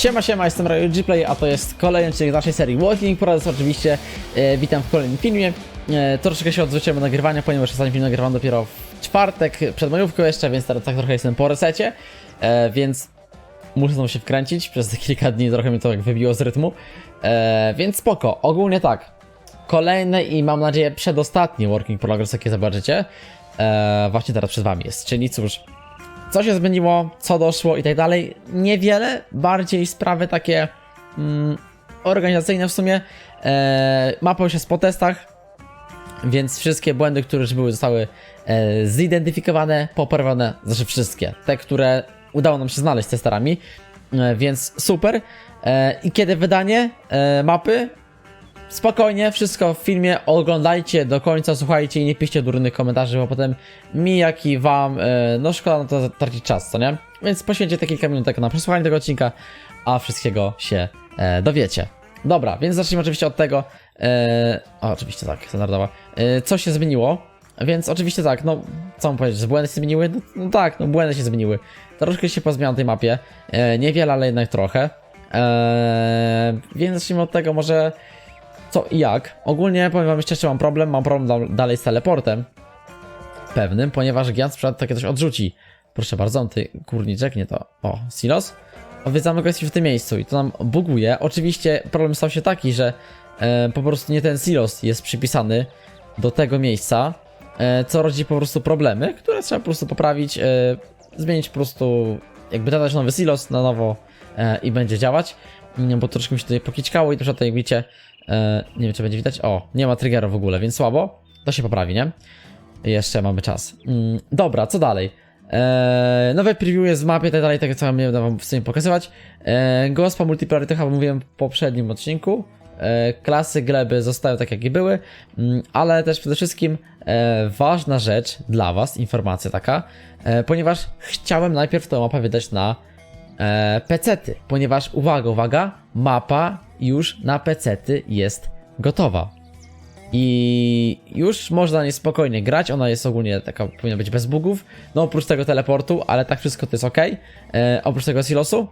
Siema, siema, jestem Rayo Gplay, a to jest kolejny odcinek naszej serii Walking Progress oczywiście. E, witam w kolejnym filmie. E, troszeczkę się odwróciłem od nagrywania, ponieważ ostatni film nagrywam dopiero w czwartek, przed majówką jeszcze, więc teraz tak trochę jestem po resecie, e, więc muszę znowu się wkręcić. Przez kilka dni trochę mnie to jak wybiło z rytmu. E, więc spoko, ogólnie tak. Kolejny i mam nadzieję przedostatni Working Progress, jakie zobaczycie. E, właśnie teraz przed wami jest, czyli cóż, co się zmieniło, co doszło i tak dalej. Niewiele, bardziej sprawy takie mm, organizacyjne w sumie. E, mapa już jest po testach, więc wszystkie błędy, które już były, zostały e, zidentyfikowane, poprawione, znaczy wszystkie. Te, które udało nam się znaleźć testerami, e, więc super. E, I kiedy wydanie e, mapy, Spokojnie, wszystko w filmie, oglądajcie do końca, słuchajcie i nie piszcie durnych komentarzy, bo potem mi, jak i wam, e, no szkoda na to tracić czas, co nie? Więc poświęćcie te kilka minut na przesłuchanie tego odcinka, a wszystkiego się e, dowiecie. Dobra, więc zacznijmy oczywiście od tego, e, o, oczywiście tak, standardowa, e, co się zmieniło, więc oczywiście tak, no, co mam powiedzieć, że błędy się zmieniły? No, no tak, no błędy się zmieniły. Troszkę się pozmieniam tej mapie, e, niewiele, ale jednak trochę. E, więc zacznijmy od tego może co i jak. Ogólnie powiem wam szczerze, mam problem, mam problem da dalej z teleportem pewnym, ponieważ Giant sprzęt takie coś odrzuci. Proszę bardzo, ty kurniczek, nie to. O, silos. Odwiedzamy go jesteśmy w tym miejscu i to nam buguje. Oczywiście problem stał się taki, że e, po prostu nie ten silos jest przypisany do tego miejsca, e, co rodzi po prostu problemy, które trzeba po prostu poprawić, e, zmienić po prostu, jakby dodać nowy silos na nowo e, i będzie działać. Mm, Bo troszkę mi się tutaj pokiczkało i tutaj jak widzicie, e, nie wiem czy będzie widać, o, nie ma triggera w ogóle, więc słabo. To się poprawi, nie? Jeszcze mamy czas. Mm, dobra, co dalej? Eee, nowe preview jest w mapie i tak dalej, tego co będę wam w sumie pokazywać. Eee, Gospa Multiplayer to chyba mówiłem w poprzednim odcinku. Eee, klasy gleby zostają tak jak i były, mm, ale też przede wszystkim e, ważna rzecz dla was, informacja taka, e, ponieważ chciałem najpierw tę mapę wydać na e, pecety, ponieważ uwaga, uwaga, mapa już na pecety jest gotowa. I już można niespokojnie grać, ona jest ogólnie taka, powinna być bez bugów, no oprócz tego teleportu, ale tak wszystko to jest ok, e, oprócz tego silosu.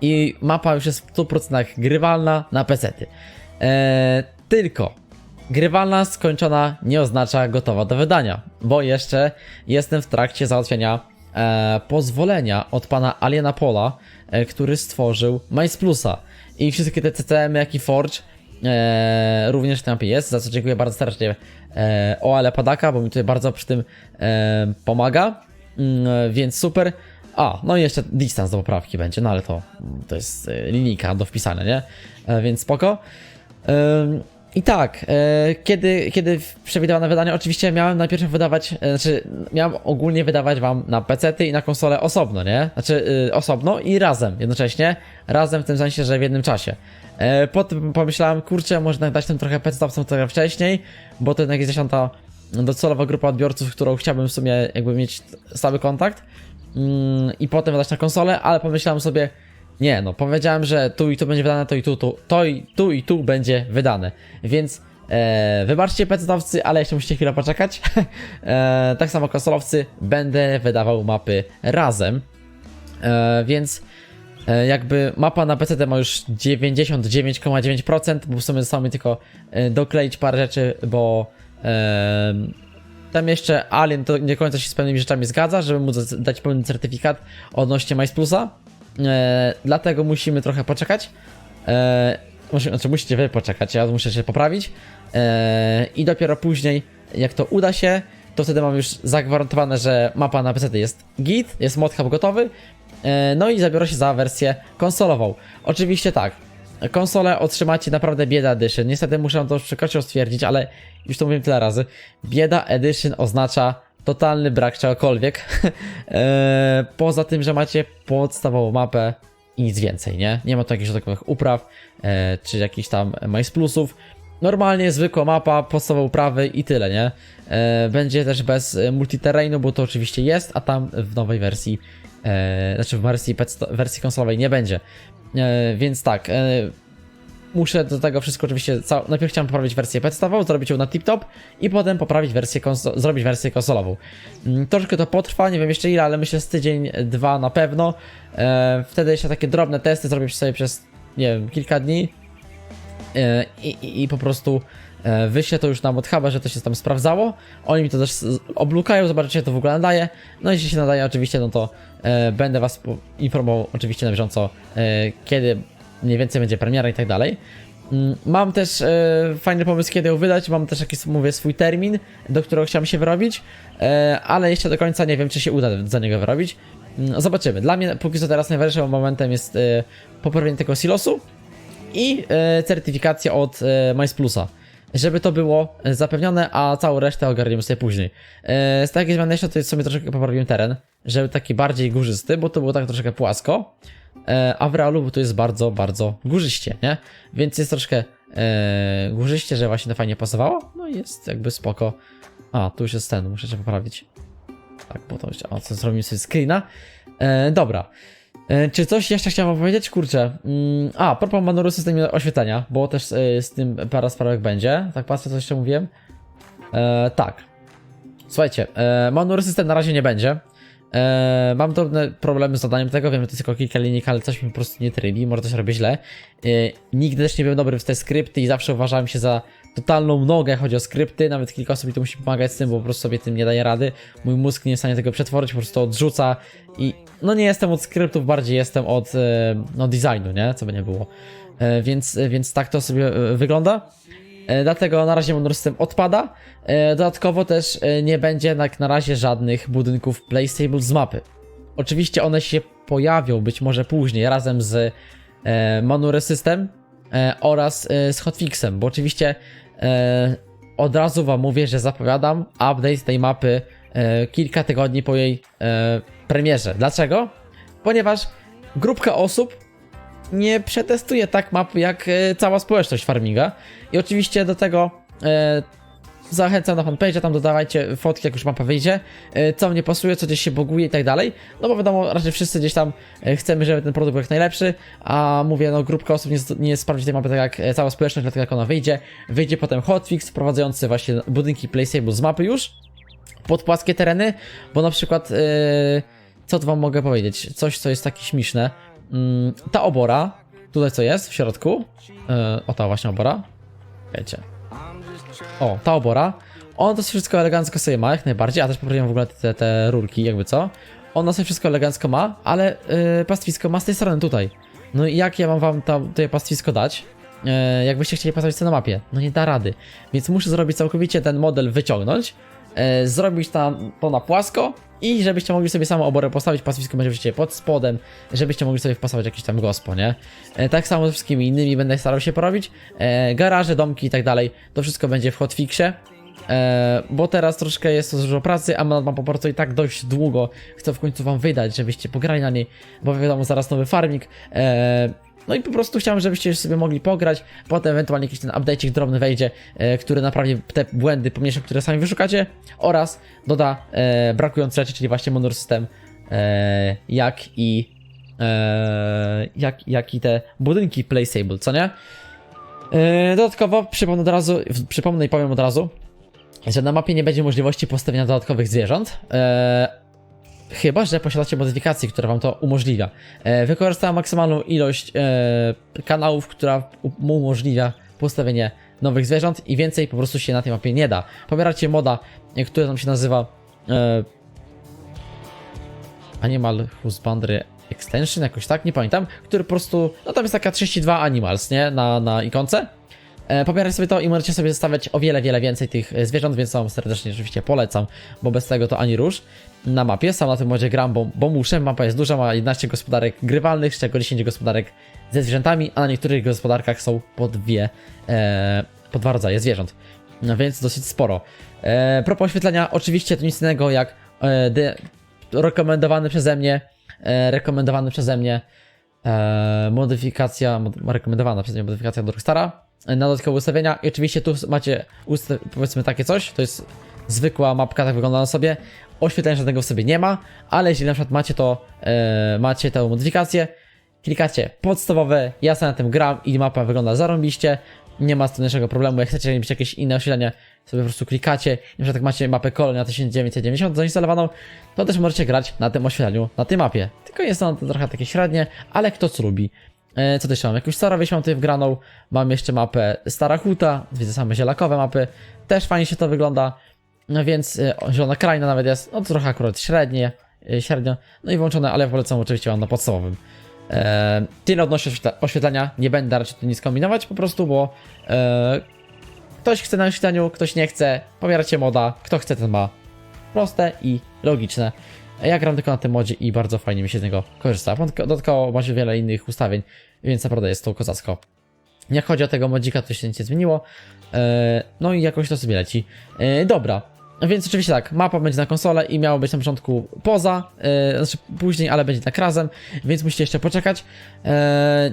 I mapa już jest w 100% grywalna na pecety. E, tylko grywalna, skończona nie oznacza gotowa do wydania, bo jeszcze jestem w trakcie załatwiania e, pozwolenia od pana Aliena Pola, e, który stworzył Mice Plusa. I wszystkie te CCM, jak i Forge e, również w jest, za co dziękuję bardzo serdecznie e, Oale Padaka, bo mi tutaj bardzo przy tym e, pomaga, mm, więc super. A, no i jeszcze dystans do poprawki będzie, no ale to, to jest e, linijka do wpisania, nie? E, więc spoko. Ym, I tak, e, kiedy, kiedy przewidywane wydanie, oczywiście miałem najpierw wydawać, e, znaczy miałem ogólnie wydawać wam na PC-ty i na konsolę osobno, nie? Znaczy y, osobno i razem, jednocześnie, razem w tym sensie, że w jednym czasie. E, potem pomyślałem, kurczę, można dać tym trochę PC-towcom trochę wcześniej, bo to jednak jest dziesiąta docelowa grupa odbiorców, którą chciałbym w sumie jakby mieć stały kontakt mm, i potem wydać na konsolę, ale pomyślałem sobie, nie, no powiedziałem, że tu i tu będzie wydane, to i tu, tu, to i tu i tu będzie wydane. Więc e, wybaczcie pecetowcy, ale jeszcze musicie chwilę poczekać. e, tak samo konsolowcy, będę wydawał mapy razem. E, więc e, jakby mapa na PC ma już 99,9%, bo w sumie zostało mi tylko e, dokleić parę rzeczy, bo e, tam jeszcze Alien to nie końca się z pewnymi rzeczami zgadza, żeby móc dać pełny certyfikat odnośnie Mice Plusa. E, dlatego musimy trochę poczekać. E, musi, znaczy musicie wy poczekać, ja muszę się poprawić. E, I dopiero później, jak to uda się, to wtedy mam już zagwarantowane, że mapa na PC jest git, jest mod hub gotowy. E, no i zabiorę się za wersję konsolową. Oczywiście tak, konsolę otrzymacie naprawdę bieda edition. Niestety muszę to już przekroczyć stwierdzić, ale już to mówiłem tyle razy. Bieda edition oznacza totalny brak czegokolwiek. e, poza tym, że macie podstawową mapę i nic więcej, nie? Nie ma tu jakichś dodatkowych upraw, e, czy jakichś tam Mice Plusów. Normalnie zwykła mapa, podstawowe uprawy i tyle, nie? E, będzie też bez multiterrainu, bo to oczywiście jest, a tam w nowej wersji, znaczy w wersji, wersji konsolowej nie będzie. Więc tak, muszę do tego wszystko oczywiście, ca- najpierw chciałem poprawić wersję testową, zrobić ją na tip-top i potem poprawić wersję, konso- zrobić wersję konsolową. Mm, Troszkę to potrwa, nie wiem jeszcze ile, ale myślę z tydzień, dwa na pewno. E, wtedy jeszcze takie drobne testy zrobię sobie przez, nie wiem, kilka dni e, i, i, i po prostu e, wyślę to już na ModHuba, że to się tam sprawdzało. Oni mi to też oblukają, zobaczycie, to w ogóle nadaje. No jeśli się nadaje oczywiście, no to e, będę was informował oczywiście na bieżąco, e, kiedy mniej więcej będzie premiera i tak dalej. Mm, Mam też e, fajny pomysł, kiedy ją wydać. Mam też jakiś, mówię, swój termin, do którego chciałem się wyrobić, e, ale jeszcze do końca nie wiem, czy się uda za niego wyrobić. Mm, Zobaczymy. Dla mnie póki co teraz najważniejszym momentem jest e, poprawienie tego silosu i e, certyfikacja od e, Mice Plusa. Żeby to było e, zapewnione, a całą resztę ogarniemy sobie później. E, z takiej zmiany jeszcze to jest sobie troszeczkę poprawiłem teren, żeby taki bardziej górzysty, bo to było tak troszeczkę płasko. E, a w realu to jest bardzo, bardzo górzyście, nie? Więc jest troszkę e, górzyście, że właśnie to fajnie pasowało. No jest jakby spoko. A, tu już jest ten, muszę się poprawić. Tak, bo to już, a co zrobimy sobie screena. E, dobra. E, czy coś jeszcze chciałem wam powiedzieć? Kurczę. Mm, a, propos Manoru system oświetlenia, bo też e, z tym parę sprawek będzie. Tak patrzę, co jeszcze mówiłem. E, tak. Słuchajcie, e, Manur system na razie nie będzie. E, mam drobne problemy z zadaniem tego, wiem, że to jest tylko kilka linijek, ale coś mi po prostu nie trybi, może coś robię źle. E, nigdy też nie byłem dobry w te skrypty i zawsze uważałem się za totalną nogę, chodzi o skrypty, nawet kilka osób mi tu musi pomagać z tym, bo po prostu sobie tym nie daje rady. Mój mózg nie jest w stanie tego przetworzyć, po prostu odrzuca i no nie jestem od skryptów, bardziej jestem od e, no, designu, nie? Co by nie było. E, więc, więc tak to sobie e, wygląda. E, Dlatego na razie Monor System odpada. E, Dodatkowo też e, nie będzie jak na razie żadnych budynków Playstable z mapy. Oczywiście one się pojawią być może później razem z e, Monure System oraz z Hotfixem, bo oczywiście od razu wam mówię, że zapowiadam update tej mapy kilka tygodni po jej premierze. Dlaczego? Ponieważ grupka osób nie przetestuje tak mapy jak e, cała społeczność farminga. I oczywiście do tego e, zachęcam na fanpage, tam dodawajcie fotki, jak już mapa wyjdzie, e, co mnie pasuje, co gdzieś się boguje i tak dalej. No bo wiadomo, raczej wszyscy gdzieś tam chcemy, żeby ten produkt był jak najlepszy, a mówię, no grupka osób nie, nie sprawdzi tej mapy tak jak cała społeczność, dlatego jak ona wyjdzie. Wyjdzie potem hotfix wprowadzający właśnie budynki playstable z mapy już pod płaskie tereny, bo na przykład co wam mogę powiedzieć? Coś, co jest takie śmieszne. Mm, ta obora, tutaj co jest w środku, e, o ta właśnie obora, wiecie. O, ta obora, ona to wszystko elegancko sobie ma, jak najbardziej, a też poprawiam w ogóle te, te rurki, jakby co. Ona sobie wszystko elegancko ma, ale e, pastwisko ma z tej strony tutaj. No i jak ja mam wam tam tutaj pastwisko dać? E, jakbyście chcieli postawić to na mapie? No nie da rady. Więc muszę zrobić całkowicie ten model wyciągnąć, e, zrobić tam to na płasko i żebyście mogli sobie samą oborę postawić, pastwisko będzie oczywiście pod spodem, żebyście mogli sobie wpasować jakieś tam gospo, nie? E, tak samo ze wszystkimi innymi będę starał się porobić. E, garaże, domki i tak dalej, to wszystko będzie w hotfixie. Bo teraz troszkę jest to dużo pracy, a mam po prostu i tak dość długo. Chcę w końcu wam wydać, żebyście pograli na niej, bo wiadomo, zaraz nowy farming. E, no i po prostu chciałem, żebyście sobie mogli pograć. Potem ewentualnie jakiś ten update'ik drobny wejdzie, e, który naprawi te błędy pomniejsze, które sami wyszukacie. Oraz doda e, brakujące rzeczy, czyli właśnie Monor System, e, jak i e, jak, jak i te budynki playsable, co nie? E, dodatkowo przypomnę od razu, przypomnę i powiem od razu, że na mapie nie będzie możliwości postawienia dodatkowych zwierząt. E, chyba, że posiadacie modyfikację, która wam to umożliwia. E, maksymalną ilość e, kanałów, która u- umożliwia postawienie nowych zwierząt i więcej po prostu się na tej mapie nie da. Pobieracie moda, e, który tam się nazywa e, Animal Husbandry Extension, jakoś tak, nie pamiętam, który po prostu, no tam jest taka 32 animals, nie, na, na ikonce. E, Pobieraj sobie to i możecie sobie zostawiać o wiele, wiele więcej tych e, zwierząt, więc wam serdecznie oczywiście polecam, bo bez tego to ani rusz na mapie. Sam na tym modzie gram, bo, bo muszę. Mapa jest duża, ma 11 gospodarek grywalnych, z czego 10 gospodarek ze zwierzętami, a na niektórych gospodarkach są po dwie, e, po dwa rodzaje zwierząt. No więc dosyć sporo. E, propos oświetlenia, oczywiście to nic innego jak e, de, rekomendowany przeze mnie, e, rekomendowany przeze mnie e, modyfikacja, mod, rekomendowana przeze mnie modyfikacja do Rockstara na dodatkowe ustawienia i oczywiście tu macie powiedzmy takie coś, to jest zwykła mapka, tak wygląda na sobie, oświetlenia żadnego w sobie nie ma, ale jeśli na przykład macie to, e, macie tę modyfikację klikacie podstawowe, ja sobie na tym gram i mapa wygląda zarąbiście, nie ma strasznego problemu, jak chcecie mieć jakieś inne oświetlenie, sobie po prostu klikacie, na przykład jak macie mapę Kolonia 1990 zainstalowaną, to też możecie grać na tym oświetleniu, na tej mapie. Tylko jest ono trochę takie średnie, ale kto co lubi. E, Co też mam? Jakąś Starą Wieś mam tutaj wgraną, mam jeszcze mapę Stara Huta, widzę same zielakowe mapy, też fajnie się to wygląda, no więc e, o, Zielona Kraina nawet jest, no trochę akurat średnie, e, średnio, no i włączone, ale polecam oczywiście mam na podstawowym. E, tyle odnośnie oświetlenia, nie będę raczej tu nic kombinować po prostu, bo e, ktoś chce na oświetleniu, ktoś nie chce, pobieracie moda, kto chce ten ma. Proste i logiczne. Ja gram tylko na tym modzie i bardzo fajnie mi się z niego korzysta. Dodatkowo macie wiele innych ustawień, więc naprawdę jest to kozacko. Jak chodzi o tego modzika, to się nic nie zmieniło. E, no i jakoś to sobie leci. E, dobra. Więc oczywiście tak, mapa będzie na konsolę i miało być na początku poza, e, znaczy później, ale będzie tak razem, więc musicie jeszcze poczekać.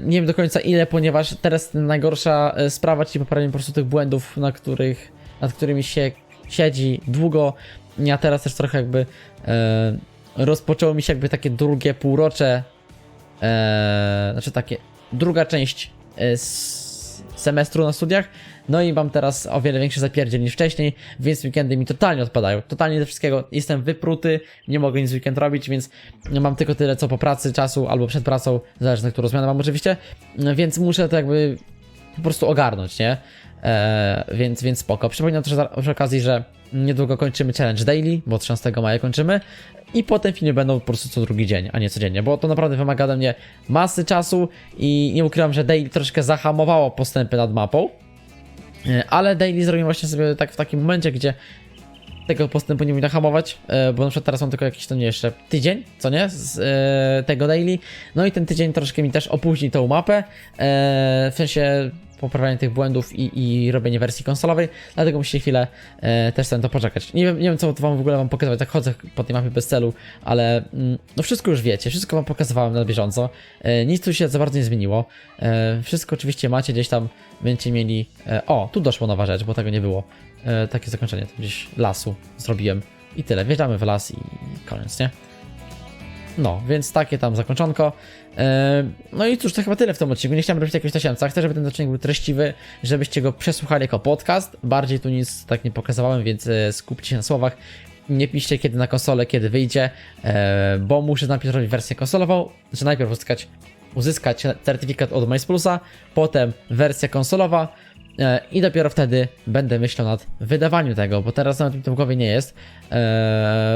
Nie wiem do końca ile, ponieważ teraz najgorsza sprawa, czyli poprawienie po prostu tych błędów, na których, nad którymi się siedzi długo. Ja teraz też trochę jakby e, rozpoczęło mi się jakby takie drugie półrocze, e, znaczy takie druga część e, semestru na studiach. No i mam teraz o wiele większy zapierdziel niż wcześniej, więc weekendy mi totalnie odpadają. Totalnie ze wszystkiego jestem wypruty, nie mogę nic weekend robić, więc mam tylko tyle co po pracy czasu albo przed pracą, zależy na którą zmianę mam oczywiście, więc muszę to jakby po prostu ogarnąć, nie? E, więc, więc spoko. Przypominam też przy okazji, że niedługo kończymy challenge daily, bo 13 maja kończymy i potem filmy będą po prostu co drugi dzień, a nie codziennie, bo to naprawdę wymaga ode mnie masy czasu i nie ukrywam, że daily troszkę zahamowało postępy nad mapą, E, ale daily zrobimy właśnie sobie tak w takim momencie, gdzie tego postępu nie powinno hamować, e, bo na przykład teraz mam tylko jakiś, nie jeszcze tydzień, co nie, z e, tego daily, no i ten tydzień troszkę mi też opóźni tą mapę, e, w sensie poprawianie tych błędów i, i robienie wersji konsolowej, dlatego musicie chwilę e, też na to poczekać. Nie wiem, nie wiem co wam w ogóle wam pokazywać, tak chodzę po tej mapie bez celu, ale mm, no wszystko już wiecie, wszystko wam pokazywałem na bieżąco, e, nic tu się za bardzo nie zmieniło, e, wszystko oczywiście macie gdzieś tam, będziecie mieli, e, o, tu doszło nowa rzecz, bo tego nie było, e, takie zakończenie, tu gdzieś lasu zrobiłem i tyle, wjeżdżamy w las i koniec, nie? No, więc takie tam zakończonko. E, No i cóż, to chyba tyle w tym odcinku. Nie chciałem robić jakiegoś tasiemca. Chcę, żeby ten odcinek był treściwy, żebyście go przesłuchali jako podcast. Bardziej tu nic tak nie pokazywałem, więc e, skupcie się na słowach. Nie piszcie kiedy na konsolę, kiedy wyjdzie, e, bo muszę najpierw robić wersję konsolową, znaczy najpierw uzyskać, uzyskać certyfikat od Mice Plusa, potem wersja konsolowa i dopiero wtedy będę myślał nad wydawaniem tego, bo teraz nawet mi to głowie nie jest.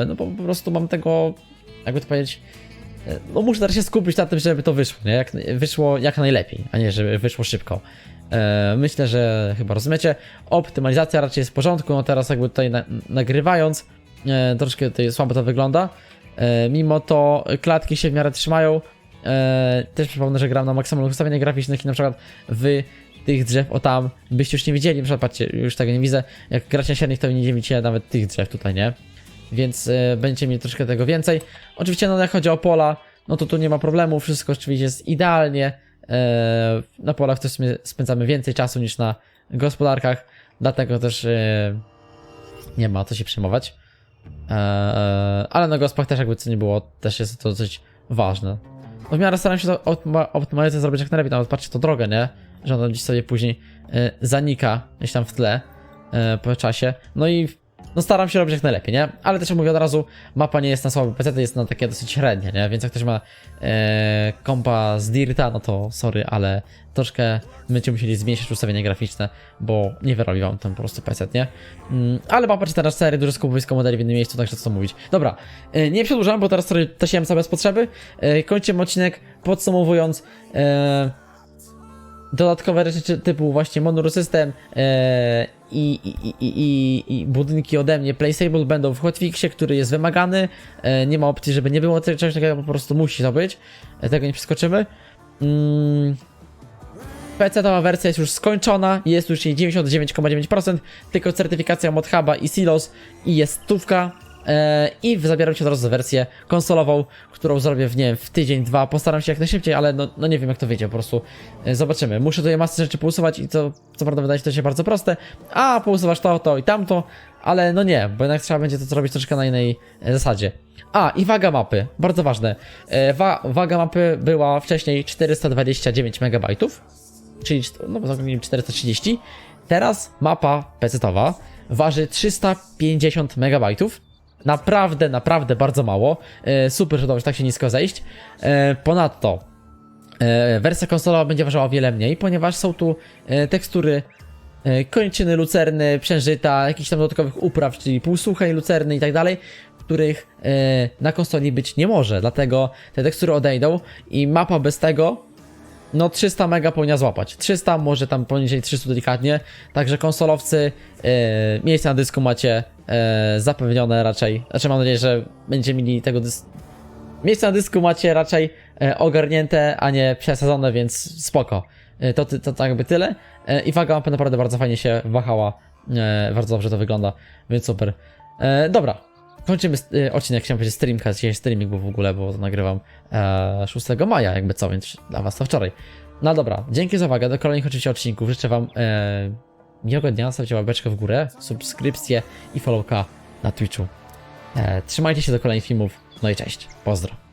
No bo po prostu mam tego, jakby to powiedzieć, no muszę teraz się skupić na tym, żeby to wyszło, nie? Jak, wyszło jak najlepiej, a nie żeby wyszło szybko. E, myślę, że chyba rozumiecie. Optymalizacja raczej jest w porządku, no teraz jakby tutaj na, nagrywając, e, troszkę tutaj słabo to wygląda. E, mimo to klatki się w miarę trzymają. E, też przypomnę, że gram na maksymalnych ustawieniach graficznych i na przykład wy tych drzew o tam byście już nie widzieli, na przykład patrzcie, już tego nie widzę. Jak gracie na średnich, to nie widzicie nawet tych drzew tutaj, nie? Więc e, będziecie mieli troszkę tego więcej. Oczywiście, no jak chodzi o pola, no to tu nie ma problemu, wszystko oczywiście jest idealnie. E, na polach też my spędzamy więcej czasu niż na gospodarkach, dlatego też e, nie ma co się przejmować. Ale na gospach też jakby co nie było, też jest to dosyć ważne. No w miarę staram się to optyma- optymalizację zrobić jak najlepiej, nawet patrzcie to drogę, nie? Że ona gdzieś sobie później zanika gdzieś tam w tle po czasie. No i no staram się robić jak najlepiej, nie? Ale też mówię od razu, mapa nie jest na słabe PC, jest na takie dosyć średnie, nie? Więc jak ktoś ma e, kompa z Dirta, no to sorry, ale troszkę będziecie musieli zmniejszyć ustawienia graficzne, bo nie wyrobi wam ten po prostu PC, nie? Mm, ale mapa 4 dużo skupowisko modeli w innym miejscu, także co mówić. Dobra, e, nie przedłużam, bo teraz trochę tasiłem sobie bez potrzeby. E, kończymy odcinek, podsumowując. E, dodatkowe rzeczy typu właśnie Monuro System e, i, i, i, budynki ode mnie Playsable będą w hotfixie, który jest wymagany. E, nie ma opcji, żeby nie było czegoś takiego, po prostu musi to być. E, tego nie przeskoczymy. Mm. PC-towa wersja jest już skończona, jest już jej 99,9%, tylko certyfikacja ModHuba i Silos i jest stówka. E, i zabieram się od razu za wersję konsolową, którą zrobię w, nie wiem, w tydzień, dwa, postaram się jak najszybciej, ale no, no nie wiem jak to wyjdzie, po prostu e, zobaczymy. Muszę tutaj masę rzeczy pousuwać i to, co prawda wydaje się to się bardzo proste, a pousuwasz to, to i tamto, ale no nie, bo jednak trzeba będzie to zrobić troszkę na innej e, zasadzie. A, i waga mapy, bardzo ważne. Wa waga mapy była wcześniej 429 MB, czyli no, zaokrąglimy 430. Teraz mapa pecetowa waży 350 MB. Naprawdę, naprawdę bardzo mało. E, super, że udało się tak się nisko zejść. E, ponadto e, wersja konsolowa będzie ważyła o wiele mniej, ponieważ są tu tekstury kończyny lucerny, przężyta, jakichś tam dodatkowych upraw, czyli półsuchej lucerny i tak dalej, których na konsoli być nie może. Dlatego te tekstury odejdą i mapa bez tego no 300 mega powinna złapać. 300, może tam poniżej 300 delikatnie. Także konsolowcy, e, miejsce na dysku macie e, zapewnione raczej. Znaczy mam nadzieję, że będziecie mieli tego dys... Miejsce na dysku macie raczej e, ogarnięte, a nie przesadzone, więc spoko. E, to, ty- to tak jakby tyle. E, I waga mapy naprawdę bardzo fajnie się wahała. E, bardzo dobrze to wygląda, więc super. E, dobra, kończymy e, odcinek, chciałem powiedzieć streamka, dzisiaj streaming był w ogóle, bo to nagrywam e, 6 maja, jakby co, więc dla was to wczoraj. No dobra, dzięki za uwagę, do kolejnych oczywiście odcinków, życzę wam e, miłego dnia, stawcie łapeczkę w górę, subskrypcję i followka na Twitchu. E, trzymajcie się do kolejnych filmów, no i cześć, pozdro.